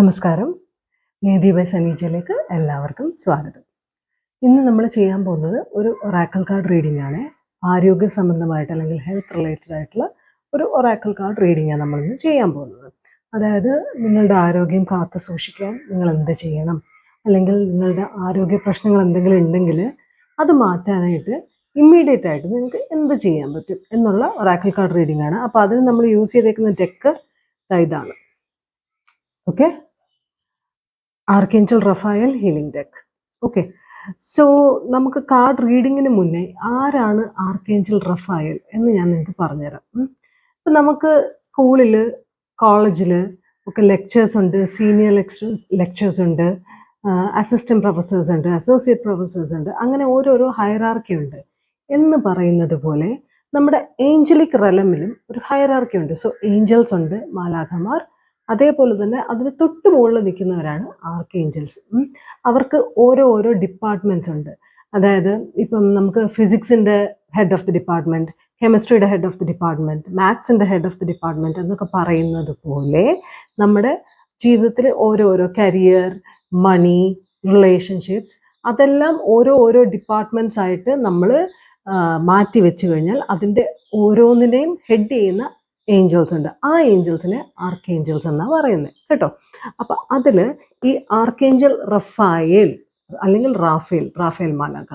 നമസ്കാരം. നീതി ബൈ സനീജയിലേക്ക് എല്ലാവർക്കും സ്വാഗതം. ഇന്ന് നമ്മൾ ചെയ്യാൻ പോകുന്നത് ഒരു ഒറാക്കൽ കാർഡ് റീഡിംഗ് ആണ്. ആരോഗ്യ സംബന്ധമായിട്ട് അല്ലെങ്കിൽ ഹെൽത്ത് റിലേറ്റഡ് ആയിട്ടുള്ള ഒരു ഒറാക്കൽ കാർഡ് റീഡിംഗ് ആണ് നമ്മളിന്ന് ചെയ്യാൻ പോകുന്നത്. അതായത് നിങ്ങളുടെ ആരോഗ്യം കാത്തു സൂക്ഷിക്കാൻ നിങ്ങൾ എന്ത് ചെയ്യണം? അല്ലെങ്കിൽ നിങ്ങളുടെ ആരോഗ്യ പ്രശ്നങ്ങൾ എന്തെങ്കിലും ഉണ്ടെങ്കിൽ അത് മാറ്റാനായിട്ട് ഇമ്മീഡിയറ്റ് ആയിട്ട് നിങ്ങൾക്ക് എന്ത് ചെയ്യാൻ പറ്റും എന്നുള്ള ഒറാക്കൽ കാർഡ് റീഡിംഗ് ആണ്. അപ്പോൾ അതിന് നമ്മൾ യൂസ് ചെയ്തേക്കുന്ന ടെക്ക് ഇതാണ്. Okay? Archangel Raphael healing deck. Okay. So നമുക്ക് കാർഡ് റീഡിങ്ങിന് മുന്നേ ആരാണ് ആർക്കേഞ്ചൽ റഫായൽ എന്ന് ഞാൻ നിങ്ങൾക്ക് പറഞ്ഞുതരാം. ഇപ്പം നമുക്ക് സ്കൂളിൽ കോളേജിൽ ഒക്കെ ലെക്ചേഴ്സ് ഉണ്ട് സീനിയർ ലെക്ചേഴ്സ് ലെക്ചേഴ്സ് ഉണ്ട് അസിസ്റ്റന്റ് പ്രൊഫസേഴ്സ് ഉണ്ട് അസോസിയേറ്റ് പ്രൊഫസേഴ്സ് ഉണ്ട് അങ്ങനെ ഓരോരോ ഹയറാർക്കി ഉണ്ട്. എന്ന് പറയുന്നത് പോലെ നമ്മുടെ ഏഞ്ചലിക് റലമിലും ഒരു ഹയറാർക്കി ഉണ്ട്. സോ ഏഞ്ചൽസ് ഉണ്ട് മാലാഖമാർ അതേപോലെ തന്നെ അതിന് തൊട്ട് മുകളിൽ നിൽക്കുന്നവരാണ് ആർക്ക് ഏഞ്ചൽസ്. അവർക്ക് ഓരോ ഓരോ ഡിപ്പാർട്ട്മെന്റ്സ് ഉണ്ട്. അതായത് ഇപ്പം നമുക്ക് ഫിസിക്സിന്റെ ഹെഡ് ഓഫ് ദി ഡിപ്പാർട്ട്മെന്റ് കെമിസ്ട്രിയുടെ ഹെഡ് ഓഫ് ദി ഡിപ്പാർട്ട്മെന്റ് മാത്സിന്റെ ഹെഡ് ഓഫ് ദി ഡിപ്പാർട്ട്മെന്റ് എന്നൊക്കെ പറയുന്നത് പോലെ നമ്മുടെ ജീവിതത്തിൽ ഓരോരോ കരിയർ മണി റിലേഷൻഷിപ്സ് അതെല്ലാം ഓരോ ഓരോ ഡിപ്പാർട്ട്മെന്റ്സ് ആയിട്ട് നമ്മൾ മാറ്റി വെച്ച് കഴിഞ്ഞാൽ അതിന്റെ ഓരോന്നിനെയും ഹെഡ് ചെയ്യുന്ന ഏഞ്ചൽസ് ഉണ്ട്. ആ ഏഞ്ചൽസിനെ ആർക്ക് ഏഞ്ചൽസ് എന്നാണ് പറയുന്നത് കേട്ടോ? അപ്പം അതിൽ ഈ ആർക്കേഞ്ചൽ റഫായേൽ അല്ലെങ്കിൽ റാഫേൽ റാഫേൽ മാലാഖ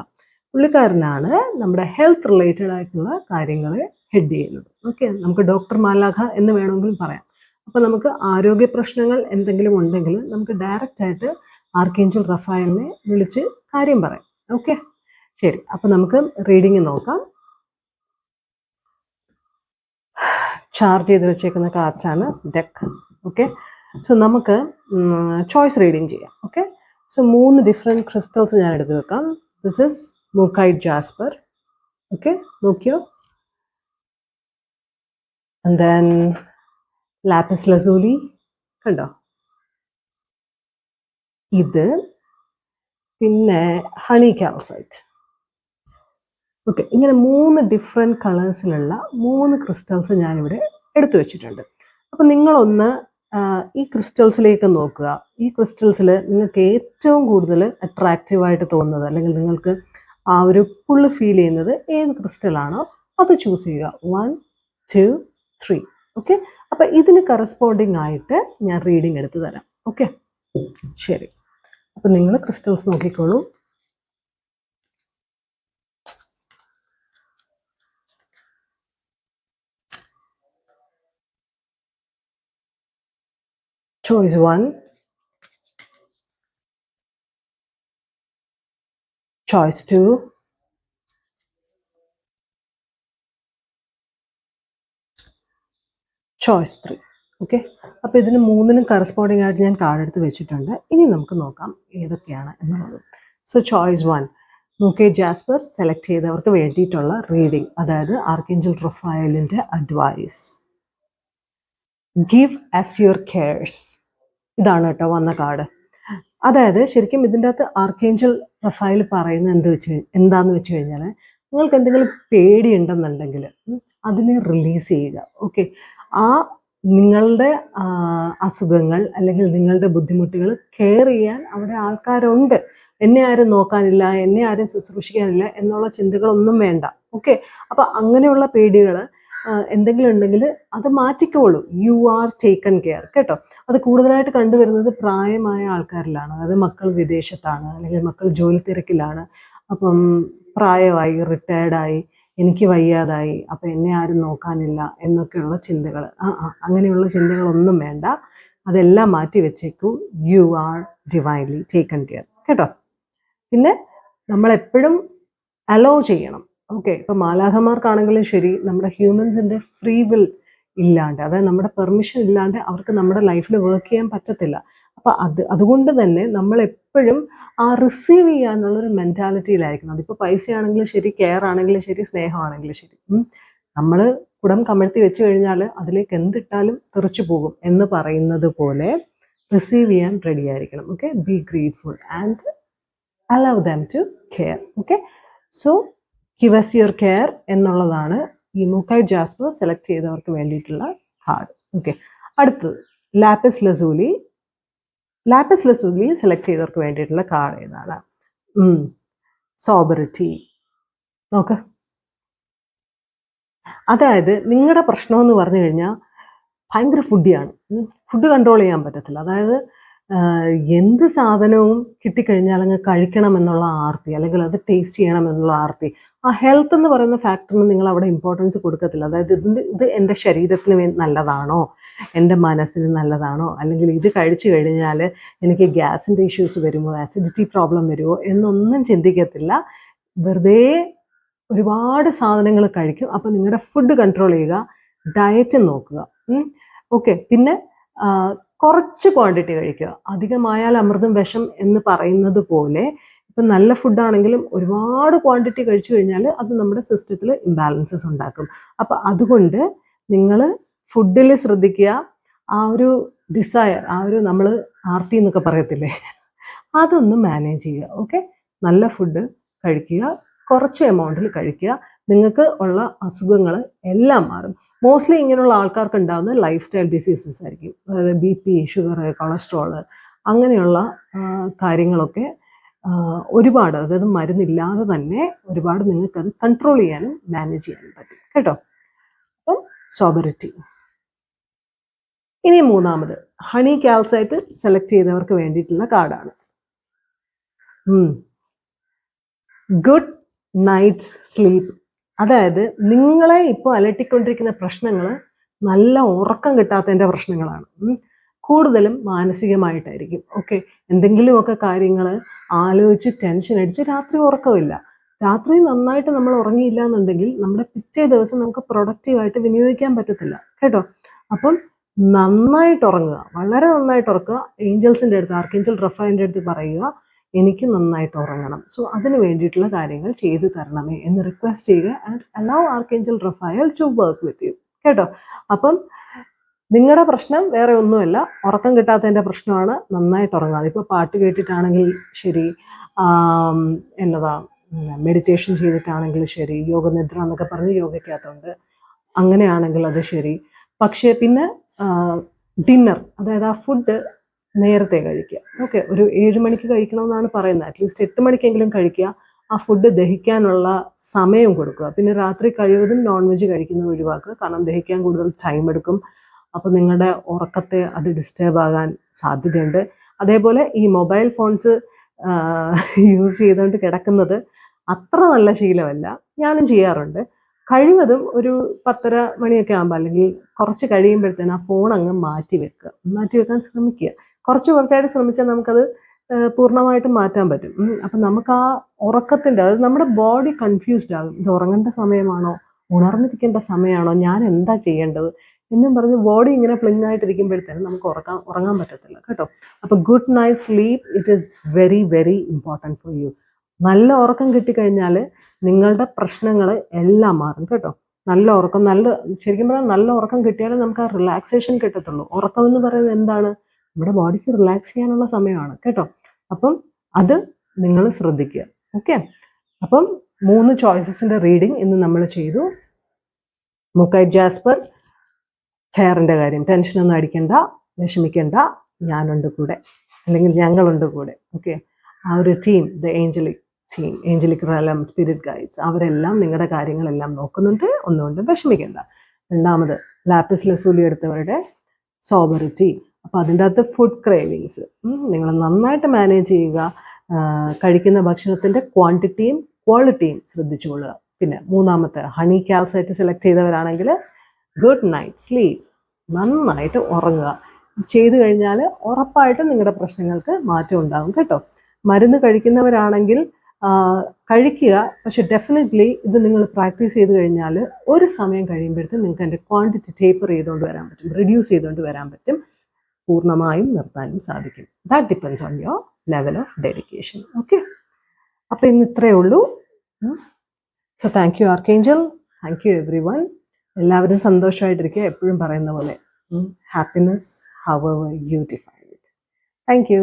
പുള്ളിക്കാരനാണ് നമ്മുടെ ഹെൽത്ത് റിലേറ്റഡ് ആയിട്ടുള്ള കാര്യങ്ങൾ ഹെഡ് ചെയ്യുന്നത്. ഓക്കെ നമുക്ക് ഡോക്ടർ മാലാഖ എന്ന് വേണമെങ്കിലും പറയാം. അപ്പോൾ നമുക്ക് ആരോഗ്യ പ്രശ്നങ്ങൾ എന്തെങ്കിലും ഉണ്ടെങ്കിൽ നമുക്ക് ഡയറക്റ്റ് ആയിട്ട് ആർക്കേഞ്ചൽ റഫായലിനെ വിളിച്ച് കാര്യം പറയാം. ഓക്കെ ശരി. അപ്പോൾ നമുക്ക് റീഡിങ് നോക്കാം. ചാർജ് ചെയ്ത് വെച്ചേക്കുന്ന കാർഡ്സാണ് ഡെക്ക് ഓക്കെ സോ നമുക്ക് ചോയ്സ് റീഡിങ് ചെയ്യാം. ഓക്കെ സോ മൂന്ന് ഡിഫറെന്റ് ക്രിസ്റ്റൽസ് ഞാൻ എടുത്ത് വെക്കാം. This is mookaite jasper okay നോക്കിയോ? ആൻഡ് ദെൻ ലാപ്പിസ് ലസൂലി കണ്ടോ? ഇത് പിന്നെ ഹണി കാൽസൈറ്റ് ഓക്കെ ഇങ്ങനെ മൂന്ന് ഡിഫറെന്റ് കളേഴ്സിലുള്ള മൂന്ന് ക്രിസ്റ്റൽസ് ഞാനിവിടെ എടുത്തു വെച്ചിട്ടുണ്ട്. അപ്പം നിങ്ങളൊന്ന് ഈ ക്രിസ്റ്റൽസിലേക്ക് നോക്കുക. ഈ ക്രിസ്റ്റൽസിൽ നിങ്ങൾക്ക് ഏറ്റവും കൂടുതൽ അട്രാക്റ്റീവായിട്ട് തോന്നുന്നത് അല്ലെങ്കിൽ നിങ്ങൾക്ക് ആ ഒരു പുള്ള് ഫീൽ ചെയ്യുന്നത് ഏത് ക്രിസ്റ്റലാണോ അത് ചൂസ് ചെയ്യുക. വൺ ടു ത്രീ ഓക്കെ അപ്പം ഇതിന് കറസ്പോണ്ടിങ് ആയിട്ട് ഞാൻ റീഡിങ് എടുത്തു തരാം. ഓക്കെ ശരി. അപ്പം നിങ്ങൾ ക്രിസ്റ്റൽസ് നോക്കിക്കോളൂ. Choice one. Choice two. Choice three okay അപ്പോൾ ഇതിന് മൂന്നിനും കറസ്പോണ്ടിങ് ആയിട്ട് ഞാൻ കാർഡ് എടുത്ത് വെച്ചിട്ടുണ്ട്. ഇനി നമുക്ക് നോക്കാം ഏതൊക്കെയാണ് എന്നുള്ളത്. So choice one mookaite jasper select ചെയ്തവർക്ക് വേണ്ടിയിട്ടുള്ള റീഡിംഗ് അതായത് archangel റൊഫായലിന്റെ advice give us your cares ഇതാണ് കേട്ടോ വന്ന കാർഡ്. അതായത് ശരിക്കും ഇതിന്റെ അകത്ത് ആർക്കേഞ്ചൽ പ്രൊഫൈൽ പറയുന്നത് എന്ത് വെച്ച് എന്താന്ന് വെച്ച് കഴിഞ്ഞാൽ നിങ്ങൾക്ക് എന്തെങ്കിലും പേടിയുണ്ടെന്നുണ്ടെങ്കിൽ അതിനെ റിലീസ് ചെയ്യുക. ഓക്കെ ആ നിങ്ങളുടെ അസുഖങ്ങൾ അല്ലെങ്കിൽ നിങ്ങളുടെ ബുദ്ധിമുട്ടുകൾ കെയർ ചെയ്യാൻ അവിടെ ആൾക്കാരുണ്ട്. എന്നെ ആരും നോക്കാനില്ല എന്നെ ആരും ശുശ്രൂഷിക്കാനില്ല എന്നുള്ള ചിന്തകളൊന്നും വേണ്ട. ഓക്കെ അപ്പം അങ്ങനെയുള്ള പേടികൾ എന്തെങ്കിലും ഉണ്ടെങ്കിൽ അത് മാറ്റിക്കോളൂ. യു ആർ ടേക്കൺ കെയർ കേട്ടോ? അത് കൂടുതലായിട്ട് കണ്ടുവരുന്നത് പ്രായമായ ആൾക്കാരിലാണ്. അതായത് മക്കൾ വിദേശത്താണ് അല്ലെങ്കിൽ മക്കൾ ജോലി തിരക്കിലാണ്. അപ്പം പ്രായമായി റിട്ടയർഡായി എനിക്ക് വയ്യാതായി അപ്പം എന്നെ ആരും നോക്കാനില്ല എന്നൊക്കെയുള്ള ചിന്തകൾ ആ അങ്ങനെയുള്ള ചിന്തകളൊന്നും വേണ്ട. അതെല്ലാം മാറ്റി വെച്ചേക്കൂ. You are divinely taken care കേട്ടോ? പിന്നെ നമ്മളെപ്പോഴും അലോ ചെയ്യണം. ഓക്കെ ഇപ്പം മാലാഖമാർക്കാണെങ്കിലും ശരി നമ്മുടെ ഹ്യൂമൻസിന്റെ ഫ്രീ വിൽ ഇല്ലാണ്ട് അതായത് നമ്മുടെ പെർമിഷൻ ഇല്ലാണ്ട് അവർക്ക് നമ്മുടെ ലൈഫിൽ വർക്ക് ചെയ്യാൻ പറ്റത്തില്ല. അപ്പോൾ അത് അതുകൊണ്ട് തന്നെ നമ്മൾ എപ്പോഴും ആ റിസീവ് ചെയ്യാനുള്ളൊരു മെന്റാലിറ്റിയിലായിരിക്കണം അതിപ്പോൾ പൈസയാണെങ്കിലും ശരി കെയർ ആണെങ്കിലും ശരി സ്നേഹമാണെങ്കിലും ശരി. നമ്മൾ കുടം കമഴ്ത്തി വെച്ച് കഴിഞ്ഞാൽ അതിലേക്ക് എന്തിട്ടാലും തെറിച്ചു പോകും എന്ന് പറയുന്നത് പോലെ റിസീവ് ചെയ്യാൻ റെഡി ആയിരിക്കണം. Okay be grateful and allow them to care okay so give us your care എന്നുള്ളതാണ് ഈ മൂക്കായ് ജാസ്പർ സെലക്ട് ചെയ്തവർക്ക് വേണ്ടിയിട്ടുള്ള കാർഡ് ഓക്കെ അടുത്തത് lapis lazuli lapis lazuli select ചെയ്തവർക്ക് വേണ്ടിയിട്ടുള്ള കാർഡ് ഏതാണ്? സോബറിറ്റി നോക്ക്. അതായത് നിങ്ങളുടെ പ്രശ്നം എന്ന് പറഞ്ഞു കഴിഞ്ഞാൽ ഭയങ്കര ഫുഡിയാണ് ഫുഡ് കൺട്രോൾ ചെയ്യാൻ പറ്റത്തില്ല. അതായത് എന്ത് സാധനവും കിട്ടിക്കഴിഞ്ഞാൽ അങ്ങ് കഴിക്കണം എന്നുള്ള ആർത്തി അല്ലെങ്കിൽ അത് ടേസ്റ്റ് ചെയ്യണം എന്നുള്ള ആർത്തി ആ ഹെൽത്ത് എന്ന് പറയുന്ന ഫാക്ടറിന് നിങ്ങൾ അവിടെ ഇമ്പോർട്ടൻസ് കൊടുക്കത്തില്ല. അതായത് ഇതിന്റെ ഇത് എന്റെ ശരീരത്തിന് നല്ലതാണോ? എന്റെ മനസ്സിന് നല്ലതാണോ? അല്ലെങ്കിൽ ഇത് കഴിച്ചു കഴിഞ്ഞാൽ എനിക്ക് ഗ്യാസിന്റെ ഇഷ്യൂസ് വരുമോ? ആസിഡിറ്റി പ്രോബ്ലം വരുമോ? എന്നൊന്നും ചിന്തിക്കത്തില്ല. വെറുതെ ഒരുപാട് സാധനങ്ങൾ കഴിക്കും. അപ്പോൾ നിങ്ങളുടെ ഫുഡ് കൺട്രോൾ ചെയ്യുക ഡയറ്റ് നോക്കുക. ഓക്കെ പിന്നെ കുറച്ച് ക്വാണ്ടിറ്റി കഴിക്കുക. അധികമായാൽ അമൃതം വിഷം എന്ന് പറയുന്നത് പോലെ ഇപ്പം നല്ല ഫുഡാണെങ്കിലും ഒരുപാട് ക്വാണ്ടിറ്റി കഴിച്ചു കഴിഞ്ഞാൽ അത് നമ്മുടെ സിസ്റ്റത്തിൽ ഇംബാലൻസസ് ഉണ്ടാക്കും. അപ്പം അതുകൊണ്ട് നിങ്ങൾ ഫുഡിൽ ശ്രദ്ധിക്കുക. ആ ഒരു ഡിസയർ ആ ഒരു നമ്മൾ ആർത്തി എന്നൊക്കെ പറയത്തില്ലേ? അതൊന്ന് മാനേജ് ചെയ്യുക ഓക്കെ നല്ല ഫുഡ് കഴിക്കുക കുറച്ച് എമൗണ്ടിൽ കഴിക്കുക. നിങ്ങൾക്ക് ഉള്ള അസുഖങ്ങൾ എല്ലാം മാറും. മോസ്റ്റ്ലി ഇങ്ങനെയുള്ള ആൾക്കാർക്ക് ഉണ്ടാകുന്ന ലൈഫ് സ്റ്റൈൽ ഡിസീസസ് ആയിരിക്കും. അതായത് ബി പി ഷുഗർ കൊളസ്ട്രോൾ അങ്ങനെയുള്ള കാര്യങ്ങളൊക്കെ ഒരുപാട് അതായത് മരുന്നില്ലാതെ തന്നെ ഒരുപാട് നിങ്ങൾക്ക് അത് കൺട്രോൾ ചെയ്യാനും മാനേജ് ചെയ്യാനും പറ്റും. കേട്ടോ? അപ്പം സോബറിറ്റി ഇനി മൂന്നാമത് ഹണി കാൽസൈറ്റ് സെലക്ട് ചെയ്തവർക്ക് വേണ്ടിയിട്ടുള്ള കാർഡാണ്. ഗുഡ് നൈറ്റ്സ് സ്ലീപ്പ് അതായത് നിങ്ങളെ ഇപ്പോൾ അലട്ടിക്കൊണ്ടിരിക്കുന്ന പ്രശ്നങ്ങൾ നല്ല ഉറക്കം കിട്ടാത്തതിന്റെ പ്രശ്നങ്ങളാണ്. കൂടുതലും മാനസികമായിട്ടായിരിക്കും. ഓക്കെ എന്തെങ്കിലുമൊക്കെ കാര്യങ്ങൾ ആലോചിച്ച് ടെൻഷൻ അടിച്ച് രാത്രി ഉറക്കമില്ല. രാത്രി നന്നായിട്ട് നമ്മൾ ഉറങ്ങിയില്ല എന്നുണ്ടെങ്കിൽ നമ്മുടെ പിറ്റേ ദിവസം നമുക്ക് പ്രൊഡക്റ്റീവായിട്ട് വിനിയോഗിക്കാൻ പറ്റത്തില്ല. കേട്ടോ? അപ്പം നന്നായിട്ട് ഉറങ്ങുക. വളരെ നന്നായിട്ട് ഉറക്കുക. ഏഞ്ചൽസിന്റെ അടുത്ത് ആർക്കേഞ്ചൽ റഫാന്റെ അടുത്ത് പറയുക എനിക്ക് നന്നായിട്ട് ഉറങ്ങണം. സോ അതിന് വേണ്ടിയിട്ടുള്ള കാര്യങ്ങൾ ചെയ്തു തരണമേ എന്ന് റിക്വസ്റ്റ് ചെയ്യുക. And allow archangel Raphael to work with you കേട്ടോ? അപ്പം നിങ്ങളുടെ പ്രശ്നം വേറെ ഒന്നുമല്ല. ഉറക്കം കിട്ടാത്തതിന്റെ പ്രശ്നമാണ്. നന്നായിട്ട് ഉറങ്ങാതെ ഇപ്പോൾ പാട്ട് കേട്ടിട്ടാണെങ്കിൽ ശരി എന്നതാ മെഡിറ്റേഷൻ ചെയ്തിട്ടാണെങ്കിൽ ശരി യോഗനിദ്ര എന്നൊക്കെ പറഞ്ഞ് യോഗയ്ക്കകത്തുണ്ട് അങ്ങനെയാണെങ്കിൽ അത് ശരി. പക്ഷേ പിന്നെ ഡിന്നർ അതായത് ആ ഫുഡ് നേരത്തെ കഴിക്കുക. ഓക്കെ ഒരു ഏഴ് മണിക്ക് കഴിക്കണമെന്നാണ് പറയുന്നത്. അറ്റ്ലീസ്റ്റ് എട്ട് മണിക്കെങ്കിലും കഴിക്കുക. ആ ഫുഡ് ദഹിക്കാനുള്ള സമയം കൊടുക്കുക. പിന്നെ രാത്രി കഴിവതും നോൺ വെജ് കഴിക്കുന്നത് ഒഴിവാക്കുക. കാരണം ദഹിക്കാൻ കൂടുതൽ ടൈം എടുക്കും. അപ്പോൾ നിങ്ങളുടെ ഉറക്കത്തെ അത് ഡിസ്റ്റേബ് ആകാൻ സാധ്യതയുണ്ട്. അതേപോലെ ഈ മൊബൈൽ ഫോൺസ് യൂസ് ചെയ്തുകൊണ്ട് കിടക്കുന്നത് അത്ര നല്ല ശീലമല്ല. ഞാനും ചെയ്യാറുണ്ട്. കഴിവതും ഒരു പത്തര മണിയൊക്കെ ആകുമ്പോൾ അല്ലെങ്കിൽ കുറച്ച് കഴിയുമ്പോഴത്തേന് ആ ഫോൺ അങ്ങ് മാറ്റി വെക്കുക. മാറ്റി വെക്കാൻ ശ്രമിക്കുക. കുറച്ച് കുറച്ചായിട്ട് ശ്രമിച്ചാൽ നമുക്കത് പൂർണമായിട്ടും മാറ്റാൻ പറ്റും. അപ്പം നമുക്ക് ആ ഉറക്കത്തിന്റെ അതായത് നമ്മുടെ ബോഡി കൺഫ്യൂസ്ഡ് ആകും. ഇത് ഉറങ്ങേണ്ട സമയമാണോ? ഉണർന്നിരിക്കേണ്ട സമയമാണോ ഞാൻ എന്താ ചെയ്യേണ്ടത്? എന്നും പറഞ്ഞ് ബോഡി ഇങ്ങനെ പ്ലിങ് ആയിട്ടിരിക്കുമ്പോഴത്തേനും നമുക്ക് ഉറക്കാൻ ഉറങ്ങാൻ പറ്റത്തില്ല കേട്ടോ. അപ്പോൾ good night sleep it is very very important for you നല്ല ഉറക്കം കിട്ടിക്കഴിഞ്ഞാൽ നിങ്ങളുടെ പ്രശ്നങ്ങൾ എല്ലാം മാറും കേട്ടോ. നല്ല ഉറക്കം നല്ല ശരിക്കും പറഞ്ഞാൽ നല്ല ഉറക്കം കിട്ടിയാലേ നമുക്ക് ആ റിലാക്സേഷൻ കിട്ടത്തുള്ളൂ. ഉറക്കം എന്ന് പറയുന്നത് എന്താണ്? നമ്മുടെ ബോഡിക്ക് റിലാക്സ് ചെയ്യാനുള്ള സമയമാണ് കേട്ടോ. അപ്പം അത് നിങ്ങൾ ശ്രദ്ധിക്കുക ഓക്കെ അപ്പം മൂന്ന് ചോയ്സസിന്റെ റീഡിംഗ് ഇന്ന് നമ്മൾ ചെയ്തു. മുക്കൈ ജാസ്പർ ഹെയറിന്റെ കാര്യം. ടെൻഷനൊന്നും അടിക്കണ്ട വിഷമിക്കണ്ട. ഞാനുണ്ട് കൂടെ. അല്ലെങ്കിൽ ഞങ്ങളുണ്ട് കൂടെ. ഓക്കെ? ആ ഒരു team the angelic team angelic realm spirit guides അവരെല്ലാം നിങ്ങളുടെ കാര്യങ്ങളെല്ലാം നോക്കുന്നുണ്ട്. ഒന്നുകൊണ്ടും വിഷമിക്കണ്ട. രണ്ടാമത് ലാപ്പിസ് ലസൂലി എടുത്തവരുടെ സോബറിറ്റി അപ്പോൾ അതിന്റെ അകത്ത് ഫുഡ് ക്രേവിങ്സ് നിങ്ങൾ നന്നായിട്ട് മാനേജ് ചെയ്യുക. കഴിക്കുന്ന ഭക്ഷണത്തിന്റെ ക്വാണ്ടിറ്റിയും ക്വാളിറ്റിയും ശ്രദ്ധിച്ചുകൊള്ളുക. പിന്നെ മൂന്നാമത്തെ ഹണി കാൽസൈറ്റ് സെലക്ട് ചെയ്തവരാണെങ്കിൽ ഗുഡ് നൈറ്റ് സ്ലീപ്പ് നന്നായിട്ട് ഉറങ്ങുക. ചെയ്തു കഴിഞ്ഞാൽ ഉറപ്പായിട്ടും നിങ്ങളുടെ പ്രശ്നങ്ങൾക്ക് മാറ്റം ഉണ്ടാകും കേട്ടോ. മരുന്ന് കഴിക്കുന്നവരാണെങ്കിൽ കഴിക്കുക. പക്ഷെ ഡെഫിനറ്റ്ലി ഇത് നിങ്ങൾ പ്രാക്ടീസ് ചെയ്ത് കഴിഞ്ഞാൽ ഒരു സമയം കഴിയുമ്പോഴത്തേക്കും നിങ്ങൾക്ക് അതിന്റെ ക്വാണ്ടിറ്റി ടേപ്പർ ചെയ്തുകൊണ്ട് വരാൻ പറ്റും. റിഡ്യൂസ് ചെയ്തുകൊണ്ട് വരാൻ പറ്റും. പൂർണമായും നിർത്താനും സാധിക്കും. That depends on your level of dedication okay അപ്പോൾ ഇന്ന് ഇത്രയേ ഉള്ളൂ. So thank you archangel thank you everyone എല്ലാവരും സന്തോഷമായിട്ടിരിക്കുക. എപ്പോഴും പറയുന്ന പോലെ. Happiness how you define it thank you